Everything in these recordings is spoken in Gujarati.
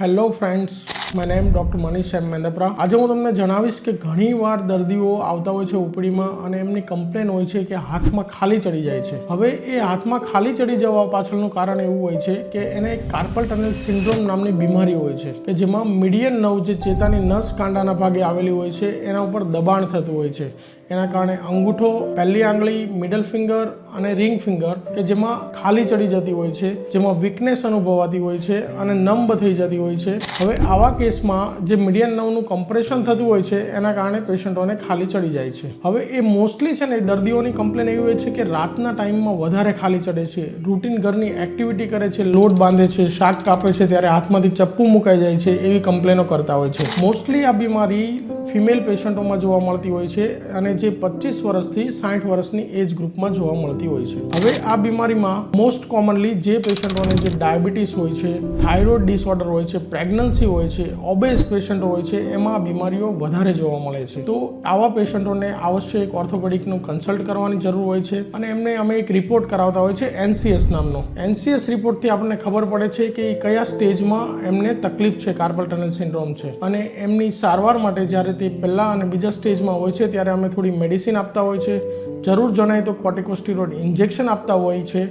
Hello friends my name doctor Manish M Mendapara આજે હું તમને જણાવીશ કે ઘણીવાર દર્દીઓ આવતા હોય છે ઉપડીમાં અને એમની કમ્પ્લેન હોય છે કે હાથમાં ખાલી ચડી જાય છે. હવે એ હાથમાં ખાલી ચડી જવા પાછળનું કારણ એવું હોય છે કે એને કાર્પલ ટનલ સિન્ડ્રોમ નામની બીમારી હોય છે કે જેમાં મીડિયન નવ જે ચેતાની નસ કાંડાના ભાગે આવેલી હોય છે, એના ઉપર દબાણ થતું હોય છે. એના કારણે અંગૂઠો, પહેલી આંગળી મિડલ ફિંગર અને રિંગ ફિંગર કે જેમાં ખાલી ચડી જતી હોય છે, જેમાં વીકનેસ અનુભવાતી હોય છે અને નંબ થઈ જતી હોય છે. હવે આવા કેસમાં જે મીડિયન નવનું કમ્પ્રેશન થતું હોય છે, એના કારણે પેશન્ટોને ખાલી ચડી જાય છે. હવે એ મોસ્ટલી છે ને દર્દીઓની કમ્પ્લેન એવી હોય છે કે રાતના ટાઈમમાં વધારે ખાલી ચડે છે રૂટીન ઘરની એક્ટિવિટી કરે છે, લોટ બાંધે છે, શાક કાપે છે, ત્યારે હાથમાંથી ચપ્પુ મુકાઈ જાય છે, એવી કમ્પ્લેનો કરતા હોય છે. મોસ્ટલી આ બીમારી ફિમેલ પેશન્ટોમાં જોવા મળતી હોય છે અને જે પચીસ વર્ષથી સાઠ વર્ષની એજ ગ્રુપમાં જોવા મળતી હોય છે. હવે આ બીમારીમાં મોસ્ટ કોમનલી જે પેશન્ટોને જે ડાયાબિટીસ હોય છે, થાઇરોઇડ ડિસઓર્ડર હોય છે, પ્રેગ્નન્સી હોય છે, ઓબેસ પેશન્ટો હોય છે, એમાં બીમારીઓ વધારે જોવા મળે છે. તો આવા પેશન્ટોને આવશ્યક ઓર્થોપેડિકનું કન્સલ્ટ કરવાની જરૂર હોય છે અને એમને અમે એક રિપોર્ટ કરાવતા હોય છે એનસીએસ નામનો. એનસીએસ રિપોર્ટથી આપણને ખબર પડે છે કે કયા સ્ટેજમાં એમને તકલીફ છે કાર્પલ ટનલ સિન્ડ્રોમ છે અને એમની સારવાર માટે જ્યારે તે પહેલાં અને બીજા સ્ટેજમાં હોય છે, ત્યારે અમે થોડી મેડિસિન આપતા હોય છે. જરૂર જણાય તો કોર્ટિકોસ્ટીરોઇડ ઇન્જેક્શન આપતા હોય છે.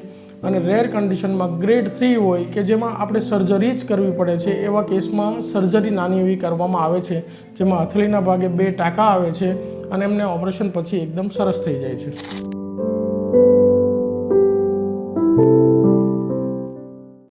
અને રેર કન્ડિશનમાં ગ્રેડ થ્રી હોય કે જેમાં આપણે સર્જરી જ કરવી પડે છે, એવા કેસમાં સર્જરી નાની એવી કરવામાં આવે છે, જેમાં હથેળીના ભાગે બે ટાંકા આવે છે અને એમને ઓપરેશન પછી એકદમ સરસ થઈ જાય છે.